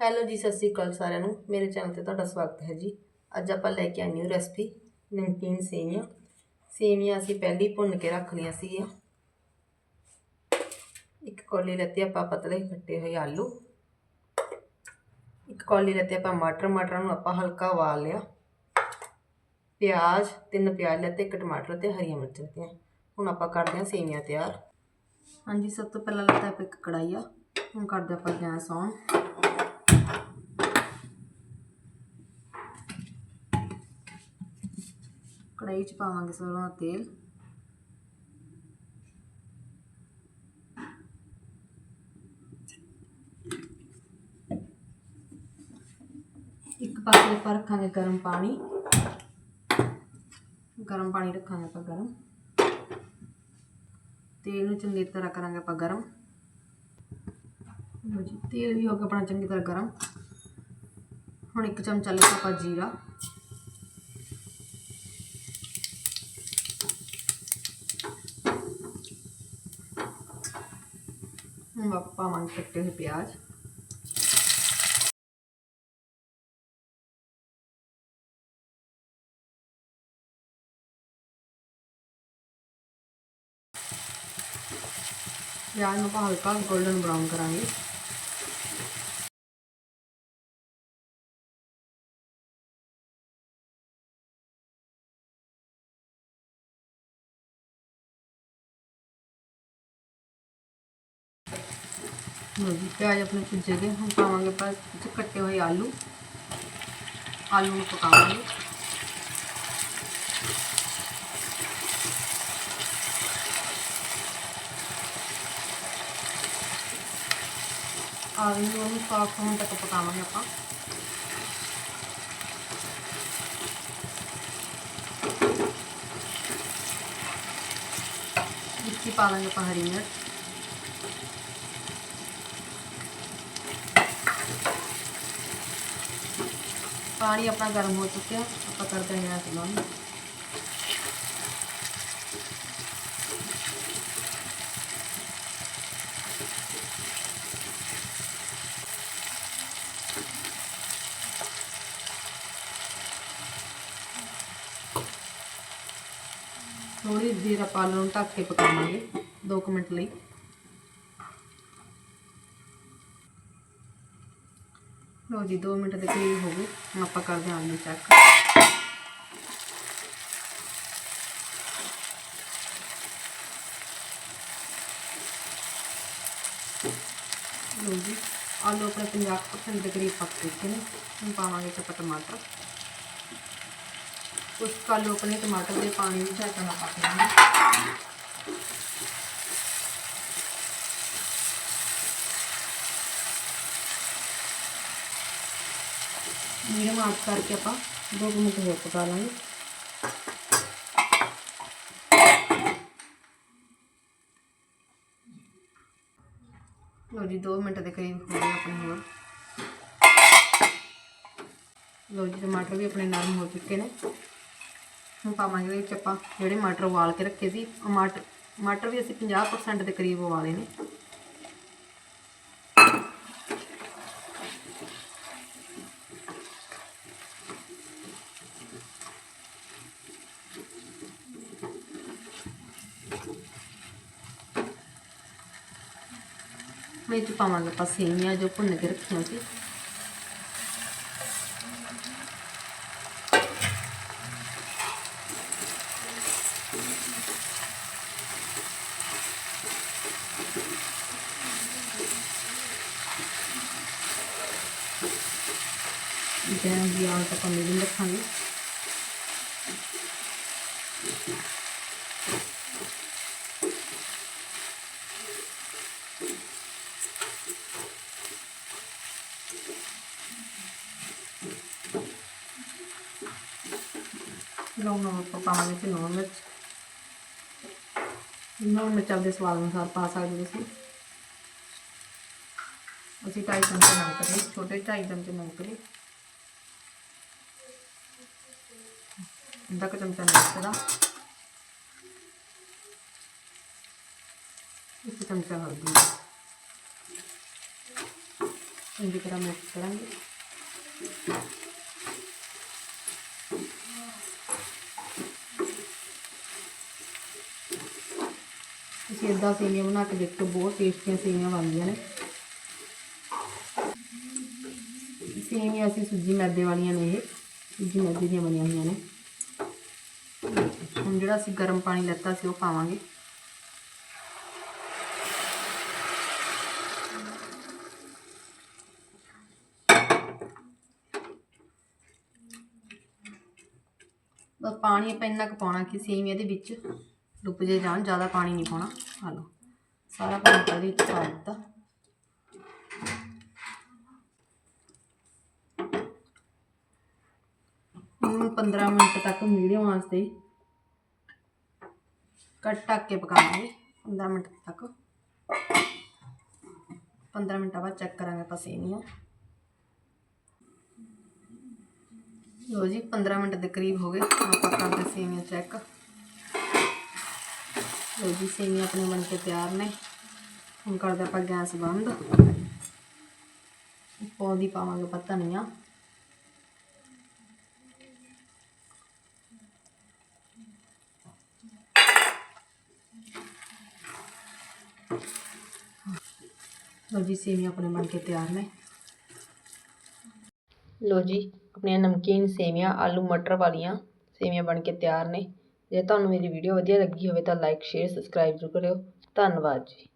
Hello ਜੀ, ਸਤਿ ਸ਼੍ਰੀ ਅਕਾਲ ਸਾਰਿਆਂ ਨੂੰ। ਮੇਰੇ ਚੈਨਲ ਤੇ ਤੁਹਾਡਾ ਸਵਾਗਤ ਹੈ ਜੀ। ਅੱਜ ਆਪਾਂ ਲੈ ਕੇ ਆਏ ਨਿਊ ਰੈਸਪੀ ਨਮਕੀਨ ਸੇਵੀਆਂ ਸੇਵੀਆਂ ਅਸੀਂ ਪਹਿਲੀ ਭੁੰਨ ਕੇ ਰੱਖ ਲਈਆਂ ਸੀਗੀਆਂ। ਇੱਕ ਕੌਲੀ ਲੱਤੀ ਆਪਾਂ ਪਤਲੇ ਕੱਟੇ ਹੋਏ ਆਲੂ। ਇੱਕ ਕੌਲੀ ਲੱਤੀ ਆਪਾਂ ਮਟਰ, ਮਟਰਾਂ ਨੂੰ ਆਪਾਂ ਹਲਕਾ ਉਬਾਲ ਲਿਆ। ਪਿਆਜ਼, ਤਿੰਨ ਪਿਆਜ਼ ਲੈਤੇ ਇੱਕ ਟਮਾਟਰ ਤੇ ਹਰੀਆਂ ਮਿਰਚਾਂ ਲੱਤੀਆਂ ਹੁਣ ਆਪਾਂ ਕਰਦੇ ਹਾਂ ਸੇਵੀਆਂ ਤਿਆਰ। ਹਾਂਜੀ, ਸਭ ਤੋਂ ਪਹਿਲਾਂ ਲੱਤਾ ਆਪਾਂ ਇੱਕ ਕੜਾਈ ਆ। ਹੁਣ ਕਰਦੇ ਆਪਾਂ ਗੈਸ ਔਨ। ਕੜਾਈ 'ਚ ਪਾਵਾਂਗੇ ਸਰੋਂ ਦਾ ਤੇਲ। ਇੱਕ ਪਾਸੇ ਆਪਾਂ ਰੱਖਾਂਗੇ ਗਰਮ ਪਾਣੀ। ਗਰਮ ਪਾਣੀ ਰੱਖਾਂਗੇ ਆਪਾਂ ਗਰਮ। ਤੇਲ ਨੂੰ ਚੰਗੀ ਤਰ੍ਹਾਂ ਕਰਾਂਗੇ ਆਪਾਂ ਗਰਮ। जी तेल भी हो गया अपना चंकी तरह गर्म हम एक चमचा लगा आप जीरा बापा मंग सकते हैं प्याज प्याज में हल्का गोल्डन ब्राउन करा ਬਰਾਊਨ ਕਰਾਂਗੇ ਲਓ ਜੀ ਪਿਆਜ਼ ਆਪਣੇ ਭੁੱਜੇ ਗਏ ਹੁਣ ਪਾਵਾਂਗੇ ਆਪਾਂ ਵਿੱਚ ਕੱਟੇ ਹੋਏ ਆਲੂ ਆਲੂ ਨੂੰ ਪਕਾਵਾਂਗੇ ਆਲੂ ਨੂੰ ਸਾਫ ਹੋਣ ਤੱਕ ਪਕਾਵਾਂਗੇ ਆਪਾਂ ਵਿੱਚ ਹੀ ਪਾ ਦਾਂਗੇ ਆਪਾਂ ਹਰੀ ਮਿਰਚ पानी अपना गर्म हो चुके हैं, अब करते हैं गैस बंद। थोड़ी देर आप आलू ढक के पकाएँगे, दो मिनट लिए ਲਓ ਜੀ 2 ਮਿੰਟ ਦੇ ਕਰੀਬ ਹੋ ਗਏ ਹੁਣ ਆਪਾਂ ਕਰਦੇ ਹਾਂ ਆਲੂ ਚੈੱਕ ਲਓ ਜੀ ਆਲੂ ਆਪਣੇ 50% ਦੇ ਕਰੀਬ ਪੱਕ ਚੁੱਕੇ ਨੇ ਹੁਣ ਪਾਵਾਂਗੇ ਚੱਪਾ ਟਮਾਟਰ ਉਸ ਆਲੂ ਆਪਣੇ ਟਮਾਟਰ ਦੇ ਪਾਣੀ ਵਿੱਚ ਹਟਣਾ ਪਾ ਦੇਵਾਂਗੇ ਮੀਡੀਅਮ ਆਂਚ ਕਰਕੇ ਆਪਾਂ 2 ਮਿੰਟ ਹੋਰ ਪਕਾ ਲਾਂਗੇ। ਲੋ ਜੀ 2 ਮਿੰਟ ਦੇ ਕਰੀਬ ਹੋ ਗਏ ਆਪਣੇ ਹੋਰ। ਲੋ ਜੀ, ਟਮਾਟਰ ਵੀ ਆਪਣੇ ਨਰਮ ਹੋ ਚੁੱਕੇ ਨੇ। ਹੁਣ ਪਾਵਾਂਗੇ ਵਿੱਚ ਆਪਾਂ ਜਿਹੜੇ ਮਟਰ ਉਬਾਲ ਕੇ ਰੱਖੇ ਸੀ ਉਹ ਮਟਰ ਮਟਰ ਵੀ ਅਸੀਂ 50% ਦੇ ਕਰੀਬ ਉਬਾਲੇ ਨੇ। ਵਿੱਚ ਪਾਵਾਂਗੇ, ਆਪਾਂ ਸੇਵੀਆਂ ਜੋ ਭੁੰਨ ਕੇ ਰੱਖੀਆਂ ਸੀ। ਗੈਸ ਦੀ ਆਂਚ ਆਪਾਂ ਮੀਡੀਅਮ ਰੱਖਾਂਗੇ। लौंग नमक पर पाऊँगे फिर नून मिर्च। नून मिर्च आपके स्वाद अनुसार पा सकते तुम अभी ढाई चमचे नमक लिए छोटे ढाई चमचे नमक लिए अद्धा चमचा नमक का एक चमचा हल्दी। इनकी तरह मिक्स करेंगे। ਤੁਸੀਂ ਇਦਾਂ ਸੇਵੀਆਂ ਬਣਾ ਕੇ ਦੇਖੋ, ਬਹੁਤ ਟੇਸਟੀਆਂ ਸੇਵੀਆਂ ਬਣਦੀਆਂ ਨੇ। ਸੇਵੀਆਂ ਅਸੀਂ ਸੂਜੀ ਮੈਦੇ ਵਾਲੀਆਂ ਨੇ ਇਹ, ਸੂਜੀ ਮੈਦੇ ਦੀਆਂ ਬਣੀਆਂ ਹੋਈਆਂ ਨੇ। ਹੁਣ ਜਿਹੜਾ ਅਸੀਂ ਗਰਮ ਪਾਣੀ ਲੱਤਾ ਸੀ ਉਹ ਪਾਵਾਂਗੇ। ਪਾਣੀ ਆਪਾਂ ਇੰਨਾ ਕੁ ਪਾਉਣਾ ਕਿ ਸੇਵੀਆਂ ਦੇ ਵਿੱਚ ਡੁੱਬ ਜੇ ਜਾਣ, ਜ਼ਿਆਦਾ ਪਾਣੀ ਨਹੀਂ ਪਾਉਣਾ। ਆ ਲਓ, ਸਾਰਾ ਪਾਣੀ ਆਪਾਂ ਪਾ ਦਿੱਤਾ। ਹੁਣ 15 ਮਿੰਟ ਤੱਕ ਮੀਡੀਅਮ ਆਂਚ ਤੇ ਕੱਟ ਢੱਕ ਕੇ ਪਕਾਵਾਂਗੇ 15 ਮਿੰਟ ਤੱਕ। 15 ਮਿੰਟਾਂ ਬਾਅਦ ਚੈੱਕ ਕਰਾਂਗੇ ਆਪਾਂ ਸੇਵੀਆਂ ਲੋ ਜੀ 15 ਮਿੰਟ ਦੇ ਕਰੀਬ ਹੋ ਗਏ, ਆਪਾਂ ਕਰਦੇ ਸੇਵੀਆਂ ਚੈੱਕ ਲੋ ਜੀ ਸੇਵੀਆਂ ਆਪਣੇ ਬਣ ਕੇ ਤਿਆਰ ਨੇ। ਹੁਣ ਕਰਦੇ ਆਪਾਂ ਗੈਸ ਬੰਦ। ਪੌਦੀ ਪਾਵਾਂਗੇ ਪਤਾ ਨਹੀਂ ਆ ਲੋ ਜੀ ਸੇਵੀਆਂ ਆਪਣੇ ਬਣ ਕੇ ਤਿਆਰ ਨੇ। ਲੋ ਜੀ, ਆਪਣੀਆਂ ਨਮਕੀਨ ਸੇਵੀਆਂ ਆਲੂ ਮਟਰ ਵਾਲੀਆਂ ਸੇਵੀਆਂ ਬਣ ਕੇ ਤਿਆਰ ਨੇ। ਜੇ ਤੁਹਾਨੂੰ ਮੇਰੀ ਵੀਡੀਓ ਵਧੀਆ ਲੱਗੀ ਹੋਵੇ ਤਾਂ ਲਾਈਕ ਸ਼ੇਅਰ ਸਬਸਕ੍ਰਾਈਬ ਜ਼ਰੂਰ ਕਰਿਓ। ਧੰਨਵਾਦ ਜੀ।